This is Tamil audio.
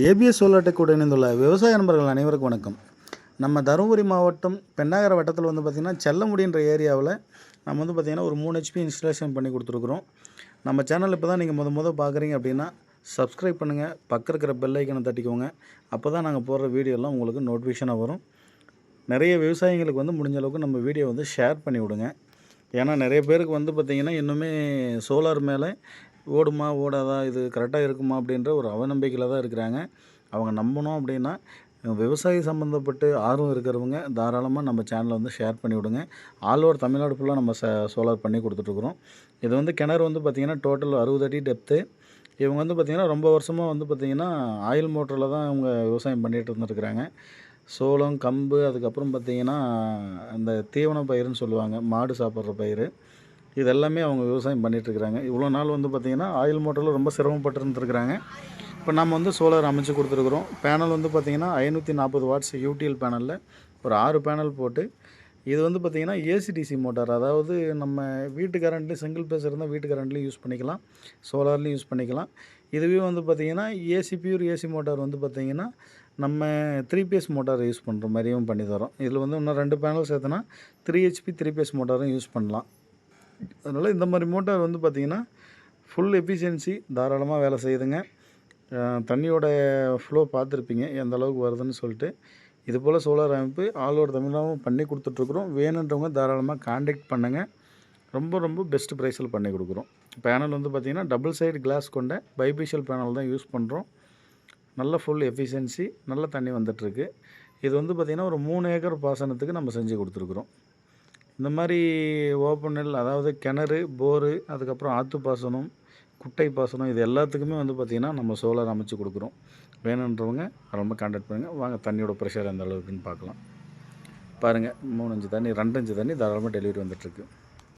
ஏபிஎஸ் சோலாட்டை கூட இணைந்துள்ள விவசாய நண்பர்கள் அனைவருக்கும் வணக்கம். நம்ம தருமபுரி மாவட்டம் பெண்ணாகர வட்டத்தில் வந்து பார்த்திங்கன்னா செல்லமுடின்ற ஏரியாவில் நம்ம வந்து பார்த்திங்கன்னா ஒரு மூணு ஹெச்பி இன்ஸ்டாலேஷன் பண்ணி கொடுத்துருக்குறோம். நம்ம சேனல் இப்போ தான் நீங்கள் முத முத பார்க்குறீங்க அப்படின்னா சப்ஸ்கிரைப் பண்ணுங்கள் பக்கம் இருக்கிற பெல் ஐக்கனை தட்டிக்கோங்க. அப்போ தான் நாங்கள் போடுற வீடியோலாம் உங்களுக்கு நோட்டிஃபிகேஷனாக வரும். நிறைய விவசாயிகளுக்கு வந்து முடிஞ்ச அளவுக்கு நம்ம வீடியோ வந்து ஷேர் பண்ணி விடுங்க. ஏன்னா நிறைய பேருக்கு வந்து பார்த்திங்கன்னா இன்னுமே சோலார் மேலே ஓடுமா ஓடாதா இது கரெக்டாக இருக்குமா அப்படின்ற ஒரு அவநம்பிக்கையில் தான் இருக்கிறாங்க. அவங்க நம்பணும் அப்படின்னா விவசாயி சம்மந்தப்பட்டு ஆர்வம் இருக்கிறவங்க தாராளமாக நம்ம சேனலை வந்து ஷேர் பண்ணி விடுங்க. ஆல் ஓவர் தமிழ்நாடு ஃபுல்லாக நம்ம ச சோலார் பண்ணி கொடுத்துட்ருக்குறோம். இது வந்து கிணறு வந்து பார்த்திங்கன்னா டோட்டல் அறுபது அடி டெப்த்து இவங்க வந்து பார்த்திங்கன்னா ரொம்ப வருஷமாக வந்து பார்த்திங்கன்னா ஆயில் மோட்டரில் தான் இவங்க விவசாயம் பண்ணிகிட்டு இருந்துருக்குறாங்க சோளம் கம்பு அதுக்கப்புறம் பார்த்திங்கன்னா அந்த தீவன பயிர்னு சொல்லுவாங்க மாடு சாப்பிட்ற பயிர் இதெல்லாமே அவங்க விவசாயம் பண்ணிகிட்ருக்குறாங்க இவ்வளோ நாள் வந்து பார்த்திங்கன்னா ஆயில் மோட்டரில் ரொம்ப சிரமப்பட்டு இருந்துருக்குறாங்க இப்போ நம்ம வந்து சோலார் அமைச்சு கொடுத்துருக்குறோம். பேனல் வந்து பார்த்திங்கன்னா ஐநூற்றி நாற்பது வாட்ஸ் யூடிஎல் பேனலில் ஒரு ஆறு பேனல் போட்டு இது வந்து பார்த்திங்கன்னா ஏசிடிசி மோட்டார் அதாவது நம்ம வீட்டு கரண்ட்லேயும் சிங்கிள் பேஸ் இருந்தால் வீட்டு கரண்ட்லேயும் யூஸ் பண்ணிக்கலாம். சோலார்லேயும் யூஸ் பண்ணிக்கலாம். இதுவே வந்து பார்த்திங்கன்னா ஏசி பியூர் ஏசி மோட்டார் வந்து பார்த்திங்கன்னா நம்ம த்ரீ பேஸ் மோட்டார் யூஸ் பண்ணுற மாதிரியும் பண்ணி தரோம். இதில் வந்து இன்னும் ரெண்டு பேனல் சேர்த்துனா த்ரீ ஹெச்பி த்ரீ பேஸ் மோட்டாரும் யூஸ் பண்ணலாம். அதனால் இந்த மாதிரி மோட்டார் வந்து பார்த்திங்கன்னா ஃபுல் எஃபிஷியன்சி தாராளமாக வேலை செய்யுதுங்க. தண்ணியோட ஃப்ளோ பார்த்துருப்பீங்க எந்த அளவுக்கு வருதுன்னு சொல்லிட்டு. இது போல் சோலார் அமைப்பு ஆல் ஓவர் தமிழ்நாடும் பண்ணி கொடுத்துட்ருக்குறோம். வேணுன்றவங்க தாராளமாக காண்டாக்ட் பண்ணுங்கள் ரொம்ப ரொம்ப பெஸ்ட் ப்ரைஸில் பண்ணி கொடுக்குறோம். பேனல் வந்து பார்த்திங்கன்னா டபுள் சைடு கிளாஸ் கொண்ட பைபிஷியல் பேனல் தான் யூஸ் பண்ணுறோம் நல்ல ஃபுல் எஃபிஷியன்சி நல்ல தண்ணி வந்துட்டுருக்கு இது வந்து பார்த்திங்கன்னா ஒரு மூணு ஏக்கர் பாசனத்துக்கு நம்ம செஞ்சு கொடுத்துருக்குறோம். இந்த மாதிரி ஓப்பன் நெல் அதாவது கிணறு போரு அதுக்கப்புறம் ஆற்று பாசனம் குட்டை பாசனம் இது எல்லாத்துக்குமே வந்து பார்த்திங்கன்னா நம்ம சோலார் அமைச்சு கொடுக்குறோம். வேணுன்றவங்க ரொம்ப கான்டாக்ட் பண்ணுங்கள் வாங்க தண்ணியோட ப்ரெஷர் எந்த அளவுக்குன்னு பார்க்கலாம். பாருங்கள் மூணு அஞ்சு தண்ணி ரெண்டு அஞ்சு தண்ணி தாராளமாக டெலிவரி வந்துட்டுருக்கு